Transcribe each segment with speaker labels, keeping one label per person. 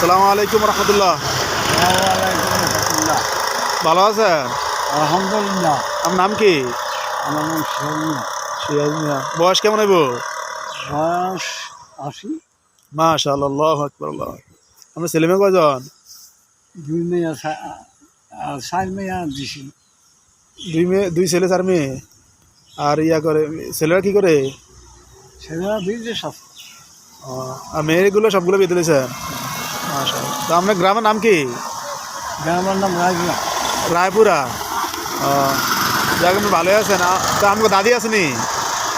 Speaker 1: আসসালামু আলাইকুম রহমতুল্লাহ। ভালো আছে
Speaker 2: আলহামদুলিল্লাহ।
Speaker 1: আপনার নাম কি?
Speaker 2: আমার নাম
Speaker 1: সিরাজ মিয়া বয়স কেমন হইব?
Speaker 2: বয়স আশি।
Speaker 1: মাশাআল্লাহ আকবার আল্লাহ আপনার ছেলে মেয়ে কয়জন?
Speaker 2: দুই মেয়ে আর চার মেয়ে দিছি
Speaker 1: দুই মেয়ে দুই ছেলে চার মেয়ে? আর ইয়া করে ছেলেরা কি করে?
Speaker 2: ছেলেরা বিদেশ আছে।
Speaker 1: ও, আর মেয়েগুলো সবগুলো বিয়ে দিয়েছেন? মাশাআল্লাহ। তো আপনার গ্রামের নাম কি?
Speaker 2: গ্রামের নাম রাজনা
Speaker 1: রায়পুরা। ও যাক আপনি ভালোই আছেন। তা আমাকে দাদি আসেনি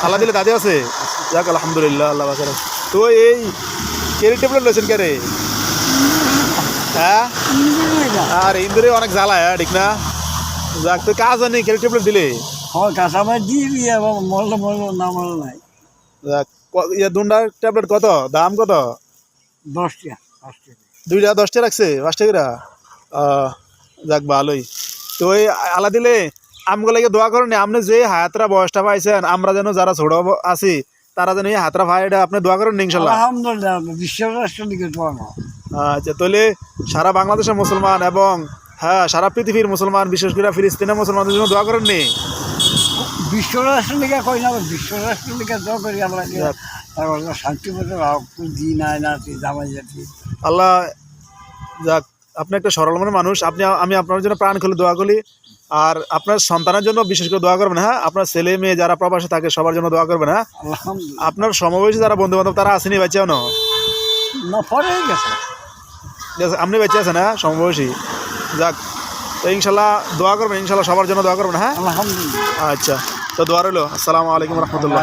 Speaker 1: আল্লাহ দিলে দাদি আছে? যাক আলহামদুলিল্লাহ আল্লাহ বাসার তো এই কেরি টেবলেট লইছেন কে রে? হ্যাঁ? আর ইন্দুরে অনেক জ্বালায় হ্যাঁ ঠিক না? যাক তো কাজ হয়নি কেরি টেবলেট দিলে?
Speaker 2: হয় কাঁচামাই দিবি এবং মরলে মরলো না মরলো নাই।
Speaker 1: যাক ইয়া দুন্ডার ট্যাবলেট কত? দাম কত?
Speaker 2: দশ দশটা
Speaker 1: দুইটা দশটা রাখছে পাঁচ টাকা যাক ভালোই। তো ওই আলা দিলে আমগুলো দোয়া করেন আপনি যে হায়াতরা বয়সটা পাইছেন আমরা যেন যারা ছোট আছি তারা যেন এই হাতরা ভাইটা আপনি দোয়া করেন ইনশাল্লাহ?
Speaker 2: আলহামদুলিল্লাহ
Speaker 1: আচ্ছা তাহলে সারা বাংলাদেশের মুসলমান এবং হ্যাঁ সারা পৃথিবীর মুসলমান বিশেষ করে ফিলিস্তিনের মুসলমানদের জন্য দোয়া করেন নি?
Speaker 2: বিশ্ব রাষ্ট্র কই না বিশ্ব রাষ্ট্র দিকে দোয়া করি আমরা শান্তি মতো দিন আয় না জামাই জাতি।
Speaker 1: আল্লাহ যাক আপনি একটা সরল মনের মানুষ আপনি আমি আপনার জন্য প্রাণ খুলে দোয়া করি। আর আপনার সন্তানের জন্য বিশেষ করে দোয়া করবেন হ্যাঁ? আপনার ছেলে মেয়ে যারা প্রবাসে থাকে সবার জন্য দোয়া করবেন হ্যাঁ? আপনার সমবয়সী যারা বন্ধু বান্ধব তারা আসেনি বাচ্চাও না আপনি বেঁচে আছেন হ্যাঁ? সমবয়সী। যাক তো ইনশাল্লাহ দোয়া করবেন ইনশাল্লাহ সবার জন্য দোয়া করবেন হ্যাঁ? আচ্ছা তো দোয়া রইল। আসসালামু আলাইকুম রহমতুল্লাহ।